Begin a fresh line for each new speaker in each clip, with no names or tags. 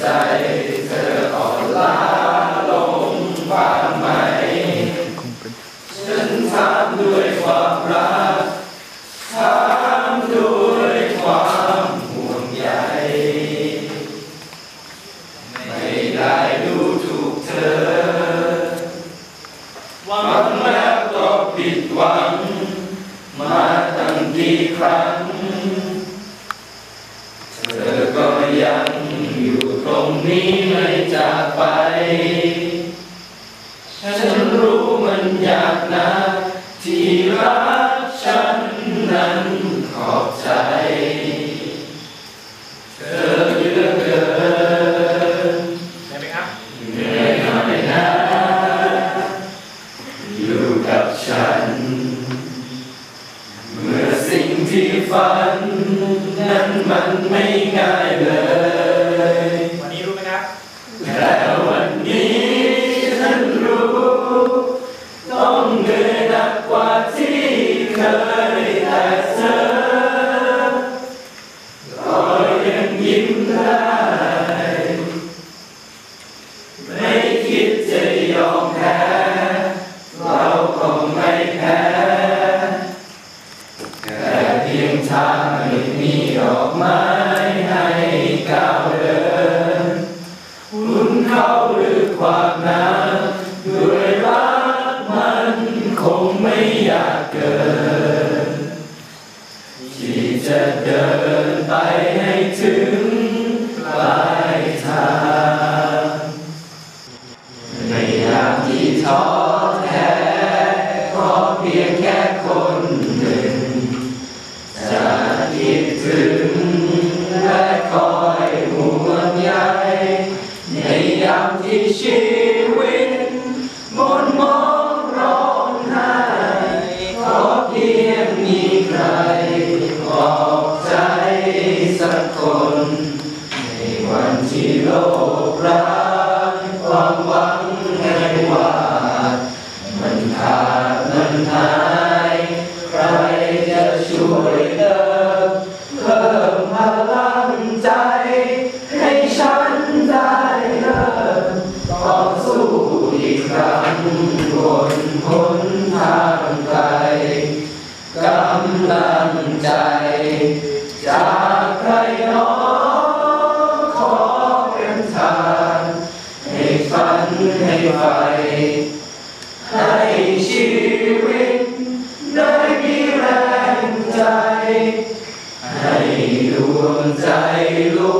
ใจเธออ่
ล้าลงบ้า
งหม ฉันถา
ม
ด้วยความรักถามด้วยความห่วงใย ไม่ได้ดูถูกเธอหวังแล้วก็ผิดหวัง มาตั้งกี่ครั้ง จะเดินไปให้ถึงปลายทางในยามที่ท้อแท้ขอเพียงแค่คนหนึ่ง จะคิดถึงและคอยห่วงใยในยามที่ชีำลังใจ จากใครน้อขอเป็นทานให้ฝันให้ไฟให้ชีวิตได้มีแรงใจ ให้ดวงใจลุก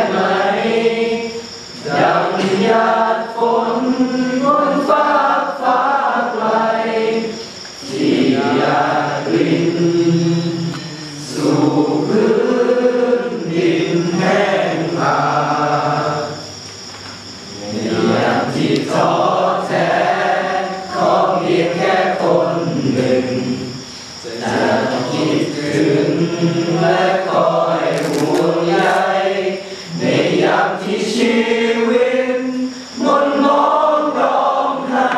และคอยห่วงใยในยามที่ชีวิตมนมองร้องไห้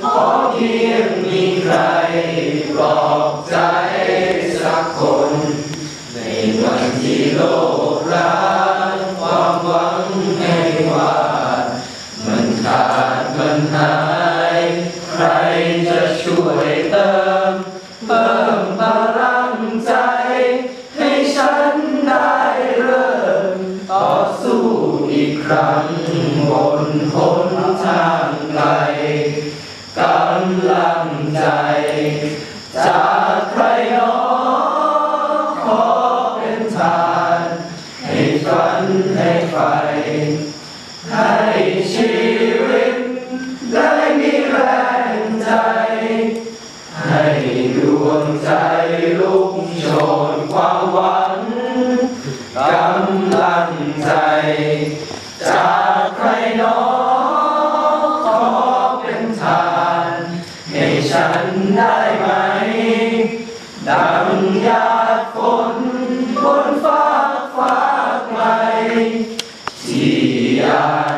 ขอเพียงมีใครปอบใจสักคน ในวันที่โลกร้างความหวังแห่ รั้งบนคนทางไกลกำลังใจใจ ให้ฉันได้ไหม ดังยาดฝนบนฟ้าฟ้าไกลที่ยา